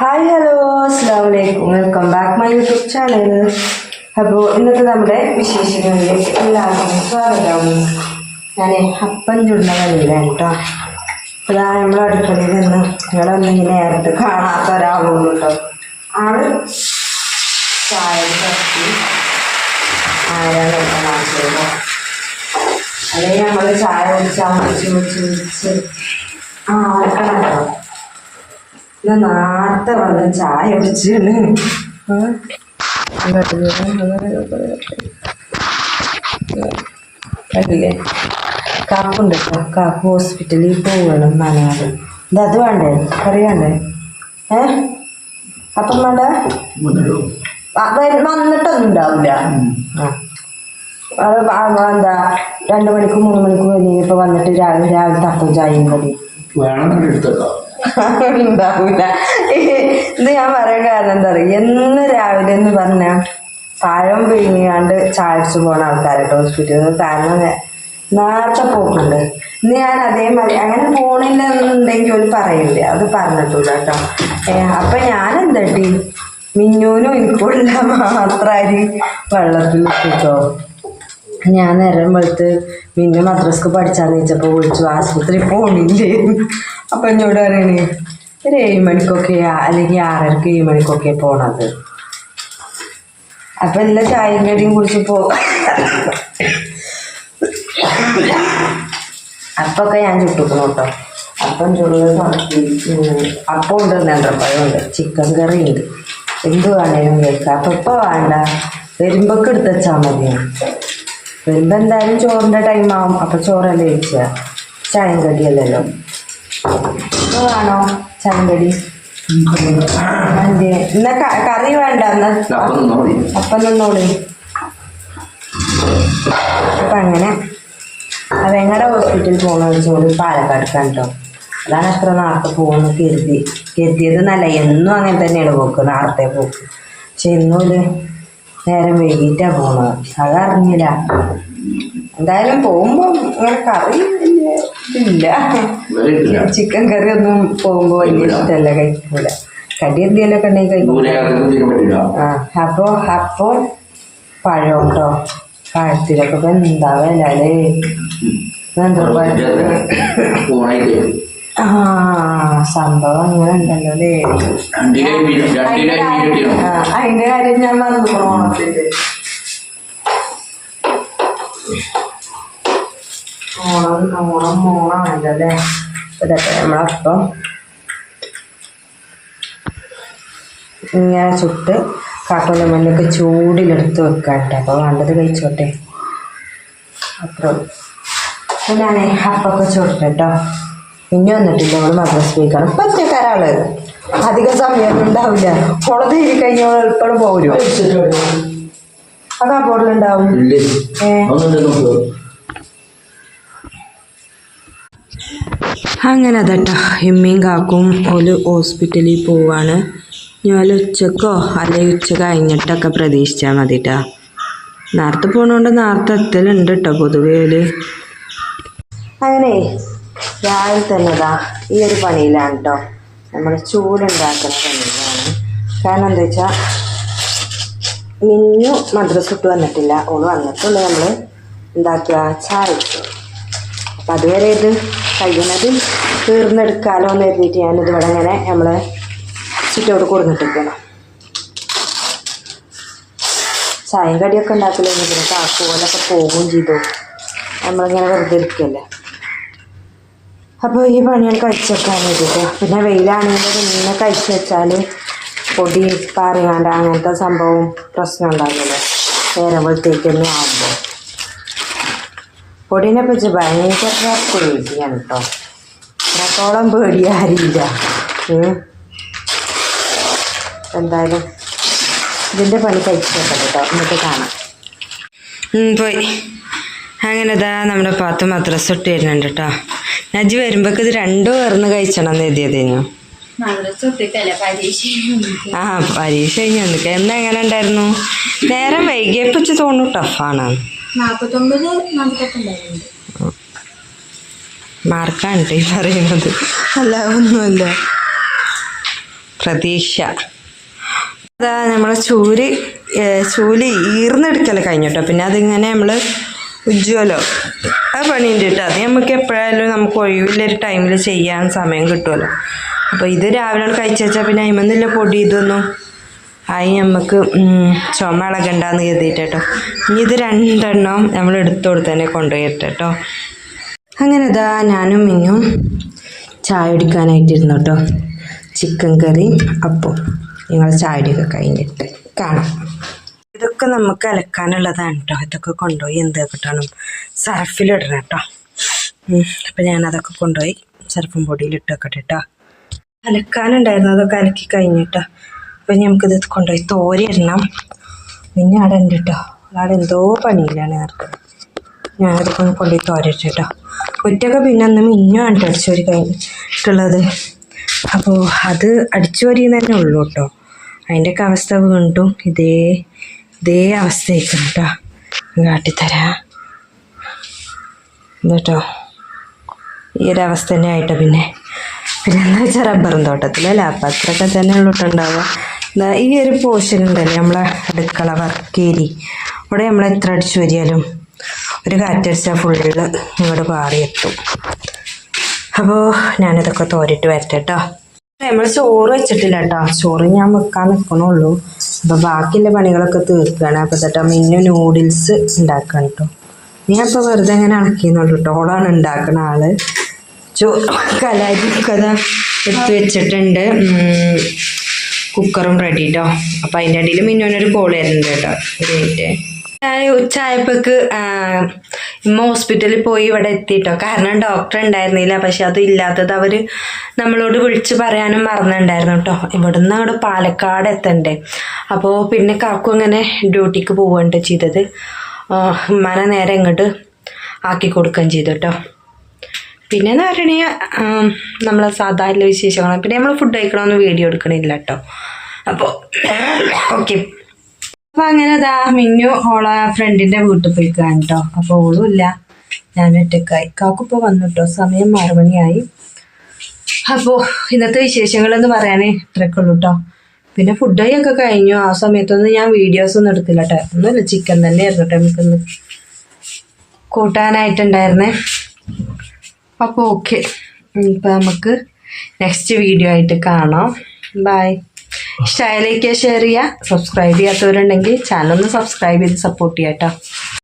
Hi hello അസ്സാം welcome back my YouTube channel അപ്പോൾ ഇന്നത്തെ നമ്മുടെ വിശേഷങ്ങളിലേക്ക് എല്ലാവർക്കും സ്വാഗതം. ഞാൻ അപ്പം ചുടുന്നതല്ല കേട്ടോ. ഇതാ നമ്മുടെ അടുക്കളയിൽ നിന്ന് നിങ്ങളൊന്നും ഇങ്ങനെ നേരത്തെ കാണാത്ത ഒരാളുള്ളൂ കേട്ടോ. ആൾ ചായ കത്തി. ആരാണ് അല്ലെങ്കിൽ നമ്മൾ ചായ കുടിച്ച് ആ ആർക്കണോ ഇന്ന് നേരത്തെ കാക്കുണ്ട് കാക്ക് ഹോസ്പിറ്റലിൽ പോവണം നനയാറ് ഇത് അത് വേണ്ടേ? അറിയണ്ടേ ഏ? അപ്പം വേണ്ട? വന്നിട്ടൊന്നും ഉണ്ടാവില്ല അത് എന്താ രണ്ട് മണിക്ക് മൂന്ന് മണിക്ക് വന്നിട്ട് രാവിലെ രാവിലെ തപ്പം ചായയും കടി വേണം എടുത്തേക്കാം. ഉണ്ടാവൂല. ഇത് ഞാൻ പറയാൻ കാരണം എന്താ പറയുക എന്ന് രാവിലെ എന്ന് പറഞ്ഞ പഴം പിഴിഞ്ഞാണ്ട് ചായച്ചു പോണ ആൾക്കാരുണ്ട് ഹോസ്പിറ്റലിൽ നിന്ന് കാരണം നേരത്തെ പോക്കുണ്ട്. ഇന്ന് ഞാൻ അതേമാതിരി അങ്ങനെ പോണില്ല എന്നുണ്ടെങ്കിൽ ഒരു പറയില്ല അത് പറഞ്ഞിട്ടില്ല കേട്ടോ. അപ്പൊ ഞാൻ എന്താട്ടി മിന്നൂനും എനിക്കുള്ള മാത്രായി വെള്ളത്തിൽ ഇട്ടോ ഞാൻ നേരം വെളുത്ത് പിന്നെ മദ്രസ്ക്ക് പഠിച്ചാന്ന് വെച്ചപ്പോൾ വിളിച്ചു ആശുപത്രി പോണില്ലേ? അപ്പം എന്നോട് പറയണേ ഒരു ഏഴ് മണിക്കൊക്കെ അല്ലെങ്കിൽ ആറരക്ക് ഏഴ് മണിക്കൊക്കെ പോണത്. അപ്പം എല്ലാ ചായയും കടിയും കുടിച്ച് പോ അപ്പൊക്കെ ഞാൻ ചുട്ടുക്കണം കേട്ടോ അപ്പം ചുടുന്നത് അപ്പം ഉണ്ട് ചിക്കൻ കറി ഉണ്ട്. എന്ത് വേണേലും കഴിക്കാം. അപ്പം ഇപ്പം വേണ്ട. വരുമ്പൊക്കെ എടുത്ത് വെച്ചാൽ മതിയാണ് വരുമ്പോ എന്തായാലും ചോറിന്റെ ടൈം ആവും. അപ്പൊ ചോറല്ലേ കഴിച്ച? ചായം കടിയല്ലല്ലോ ണോ ചായം കടി എന്നാ കറി വേണ്ട അപ്പം നിന്നോളി. അപ്പൊ അങ്ങനെ വെങ്ങടെ ഹോസ്പിറ്റലിൽ പോകുന്ന ചോറ് പാലക്കാട് കേട്ടോ അതാണ് അത്ര നേരത്തെ പോകുന്നു കരുതി. കരുതിയത് നല്ല എന്നും അങ്ങനെ തന്നെയാണ് പോക്ക്. നേരത്തെ പോക്ക്. പക്ഷെ ഇന്നും നേരം വൈകിട്ടാ പോണത് അതറിഞ്ഞില്ല. എന്തായാലും പോകുമ്പോ അങ്ങനെ കറി ഇല്ല? ചിക്കൻ കറി ഒന്നും പോകുമ്പോ വലിയ ഇഷ്ടമല്ല കഴിക്കൂല. കടി എന്തെങ്കിലുമൊക്കെ ഉണ്ടെങ്കിൽ കഴിക്കൂല ആ അപ്പോ അപ്പോ പഴം കേട്ടോ പഴത്തിലൊക്കെ ഇപ്പൊ എന്താ ഫോണായിട്ട് ആ സംഭവം അങ്ങനെ ഉണ്ടല്ലോ അല്ലേ? അതിന്റെ കാര്യം ഞാൻ മറന്നു ഓണത്തിന്റെ ഓണം ഓണം ഓണാണല്ലോ അല്ലേ? ഇതൊക്കെ നമ്മളപ്പം ഇങ്ങനെ ചുട്ട് കാട്ടോല മല്ലൊക്കെ ചൂടിലെടുത്ത് വെക്കാട്ടെ. അപ്പോൾ വേണ്ടത് കഴിച്ചോട്ടെ. അത്ര ഞാനേ അപ്പൊക്കെ ചുട്ട് കേട്ടോ പിന്നെ വന്നിട്ടില്ല അവൾ മദ്രസ് പോയിക്കാണ്. പറ്റിയ ഒറ്റക്കാരാൾ അധികം സമയമൊന്നും ഉണ്ടാവില്ല. കുളത്ത് ഇരി കഴിഞ്ഞാൽ എളുപ്പം പോരും. ആ നോക്കുക അങ്ങനെ അതട്ടാ എമ്മയും കാക്കും ഒരു ഹോസ്പിറ്റലിൽ പോവാണ്. ഞാൻ ഉച്ചക്കോ അല്ലെങ്കിൽ ഉച്ച കഴിഞ്ഞിട്ടൊക്കെ പ്രതീക്ഷിച്ചാൽ മതി കേട്ടാ നേരത്തെ പോണോണ്ട് നേരത്തെ എത്തലുണ്ട് കേട്ടോ പൊതുവേ ഒരു അങ്ങനെ രാവിലെ തന്നെ ഇതാ ഈ ഒരു പണിയിലാണ് കേട്ടോ നമ്മൾ ചൂടുണ്ടാക്കുന്ന പണിയിലാണ്. കാരണം എന്താ വെച്ചാൽ മിന്നു മദ്രസ് ഇട്ട് വന്നിട്ടില്ല. ഓൾ വന്നിട്ടുള്ളൂ നമ്മൾ എന്താക്കുക? ചായ ഇട്ടു അപ്പം അതുവരെ ഇത് കഴിയുന്നത് തീർന്നെടുക്കാലോ എന്ന് കരുതിയിട്ട് ഞാനിത് ഇവിടെ ഇങ്ങനെ നമ്മൾ ചുറ്റോട് കൊടുത്തിട്ടിരിക്കണം ചായയും കടിയൊക്കെ ഉണ്ടാക്കില്ലെങ്കിൽ പിന്നെ കാക്കുപോലൊക്കെ പോകുകയും ചെയ്തു. നമ്മളിങ്ങനെ വെറുതെ ഇരിക്കല്ലേ. അപ്പോൾ ഈ പണിയാണ് കഴിച്ച് വെക്കാൻ വേണ്ടിയിട്ട് പിന്നെ വെയിലാണെങ്കിൽ പിന്നെ കഴിച്ച് വെച്ചാൽ പൊടി പാറിയാണ്ട് അങ്ങനത്തെ സംഭവം പ്രശ്നം ഉണ്ടാകില്ല നേരമ്പോഴത്തേക്ക് തന്നെ ആകുമ്പോൾ പൊടിനെ പറ്റി ഭയങ്കര പേടിയാണ് കേട്ടോ അത്രത്തോളം പേടി ആരില്ല. എന്തായാലും ഇതിന്റെ പണി കഴിച്ചു കേട്ടോ എന്നിട്ട് കാണാം. പോയി. അങ്ങനെ ഇതാ നമ്മുടെ പാത്ത് മദ്രസ ഇട്ട് വരുന്നുണ്ട് കേട്ടോ നജി വരുമ്പോക്ക് ഇത് രണ്ടും പേർന്ന് കഴിച്ചണം എന്ന് എഴുതിയതേനു ആ പരീക്ഷ കഴിഞ്ഞു വന്നിട്ട് എന്നാ എങ്ങനെ ഉണ്ടായിരുന്നു? നേരം വൈകിയപ്പിച്ച് തോന്നു ടഫാണ് മാർക്കാണ് ടീ ഈ പറയുന്നത്. അല്ല ഒന്നുമില്ല. പ്രതീക്ഷ. അതാ നമ്മളെ ചൂര് ചൂൽ ഈർന്നെടുക്കൽ കേട്ടോ പിന്നെ അതിങ്ങനെ നമ്മൾ ഉജ്ജ്വലോ. ആ പണിയുണ്ട് കേട്ടോ. അത് നമുക്ക് എപ്പോഴായാലും നമുക്ക് ഒഴിവില്ലൊരു ടൈമിൽ ചെയ്യാൻ സമയം കിട്ടുമല്ലോ. അപ്പോൾ ഇത് രാവിലെ കഴിച്ചു വെച്ചാൽ പിന്നെ അയിമെന്നില്ല പൊടി ഇതൊന്നും. ആയി നമുക്ക് ചുമ ഇളകണ്ടെന്ന് ഇനി ഇത് രണ്ടെണ്ണം നമ്മൾ എടുത്തു കൊടുത്തന്നെ കൊണ്ടുപോയിട്ട് കേട്ടോ. അങ്ങനെ ഇതാ ഞാനും മിന്നും ചായ കുടിക്കാനായിട്ടിരുന്നു കേട്ടോ. ചിക്കൻ കറി അപ്പം. നിങ്ങൾ ചായ ചായയൊക്കെ കഴിഞ്ഞിട്ട് കാണാം. ഇതൊക്കെ നമുക്ക് അലക്കാനുള്ളതാണ് കേട്ടോ ഇതൊക്കെ കൊണ്ടുപോയി എന്ത് കിട്ടണം? സർഫിലിടണം കേട്ടോ അപ്പം ഞാനതൊക്കെ കൊണ്ടുപോയി സർഫും പൊടിയിൽ ഇട്ട് വെക്കട്ടെ കേട്ടോ അലക്കാനുണ്ടായിരുന്നു അതൊക്കെ അലക്കി കഴിഞ്ഞിട്ടോ അപ്പം നമുക്കിത് കൊണ്ടുപോയി തോരിയിടണം പിന്നെ അവിടെ ഉണ്ട് കേട്ടോ അവിടെ എന്തോ പണിയിലാണ് നടക്കുന്നത് ഒന്ന് കൊണ്ടുപോയി തോരട്ടെ കേട്ടോ ഒറ്റയ്ക്ക് പിന്നെ അന്ന് മിന്നുമാണ് അടിച്ചോരി കഴിഞ്ഞിട്ടുള്ളത്. അപ്പോൾ അത് അടിച്ചോരി തന്നെ ഉള്ളൂ കേട്ടോ അതിന്റെയൊക്കെ അവസ്ഥ വീണ്ടും ഇതേ ഇതേ അവസ്ഥയായിരിക്കും കേട്ടോ കാട്ടിത്തരാ. കേട്ടോ ഈ ഒരു അവസ്ഥ തന്നെ ആയിട്ടോ പിന്നെ. പിന്നെ എന്താ വെച്ചാൽ റബ്ബറും തോട്ടത്തിലല്ലേ അപ്പം അത്രയൊക്കെ തന്നെ ഉള്ളിട്ടുണ്ടാവുക. ഈ ഒരു പോർഷൻ ഉണ്ടല്ലേ നമ്മളെ അടുക്കള വർക്കേരി. ഇവിടെ നമ്മൾ എത്ര അടിച്ചു വരിയാലും ഒരു കാറ്റടിച്ചാൽ ഫുള്ള് ഇങ്ങോട്ട് പാറിയെത്തും. അപ്പോൾ ഞാനിതൊക്കെ തോരിട്ട് വരട്ടെ കേട്ടോ നമ്മൾ ചോറ് വെച്ചിട്ടില്ല കേട്ടോ ചോറ് ഞാൻ വെക്കാൻ നിൽക്കണുള്ളൂ അപ്പോൾ ബാക്കിയുള്ള പണികളൊക്കെ തീർക്കുകയാണ്. അപ്പോൾ കേട്ടോ മിന്നു നൂഡിൽസ് ഉണ്ടാക്കണം കേട്ടോ ഞാൻ ഇപ്പോൾ വെറുതെ ഇങ്ങനെ ഇളക്കിയെന്നുള്ളൂ കേട്ടോ ഓളാണ് ഉണ്ടാക്കണ ആൾ. ചോ കലാരി കഥ എടുത്ത് വെച്ചിട്ടുണ്ട്. കുക്കറും റെഡി കേട്ടോ അപ്പം അതിന്റെ അടിയിൽ മിന്നുവിനൊരു കോൾ വരുന്നുണ്ട് കേട്ടോ ഒരു ഉച്ചയായപ്പോക്ക് ഇമ്മ ഹോസ്പിറ്റലിൽ പോയി ഇവിടെ എത്തിയിട്ടോ കാരണം ഡോക്ടർ ഉണ്ടായിരുന്നില്ല. പക്ഷെ അത് ഇല്ലാത്തത് അവർ നമ്മളോട് വിളിച്ച് പറയാനും മറന്നിട്ടുണ്ടായിരുന്നു കേട്ടോ. ഇവിടുന്ന് അങ്ങോട്ട് പാലക്കാട് എത്തണ്ടേ. അപ്പോൾ പിന്നെ കാക്കു അങ്ങനെ ഡ്യൂട്ടിക്ക് പോവുകയുണ്ട് ചെയ്തത്. ഉമ്മാനെ നേരെ ഇങ്ങോട്ട് ആക്കി കൊടുക്കുകയും ചെയ്തു കേട്ടോ പിന്നെ എന്ന് പറയണേ നമ്മളെ സാധാരണ വിശേഷങ്ങളാണ് പിന്നെ നമ്മൾ ഫുഡ് കഴിക്കണമെന്ന് വീഡിയോ എടുക്കണില്ല കേട്ടോ അപ്പോൾ ഓക്കെ അപ്പൊ അങ്ങനെ ദാ മിന്നു ഓളെ ഫ്രണ്ടിന്റെ വീട്ടിൽ പോയി കേട്ടോ അപ്പൊ ഓളും ഇല്ല. ഞാൻ ഒറ്റക്കായി കാക്കുപ്പോ വന്നിട്ടോ സമയം മാറുമണിയായി അപ്പോ ഇന്നത്തെ വിശേഷങ്ങൾ എന്ന് പറയാനേ ഇത്രയൊക്കെ ഉള്ളൂ കേട്ടോ പിന്നെ ഫുഡ് ഒക്കെ കഴിഞ്ഞു. ആ സമയത്തൊന്നും ഞാൻ വീഡിയോസ് ഒന്നും എടുത്തില്ല കേട്ടോ ഒന്നുമില്ല. ചിക്കൻ തന്നെ ആയിരുന്നു കേട്ടോ നമുക്കൊന്ന് കൂട്ടാനായിട്ടുണ്ടായിരുന്നേ. അപ്പോൾ ഓക്കെ ഇപ്പൊ നമുക്ക് നെക്സ്റ്റ് വീഡിയോ ആയിട്ട് കാണാം. ബൈ ഇഷ്ടമായാലേക്ക് ഷെയർ ചെയ്യുക സബ്സ്ക്രൈബ് ചെയ്യാത്തവരുണ്ടെങ്കിൽ ചാനൽ ഒന്ന് സബ്സ്ക്രൈബ് ചെയ്ത് സപ്പോർട്ട് ചെയ്യാം കേട്ടോ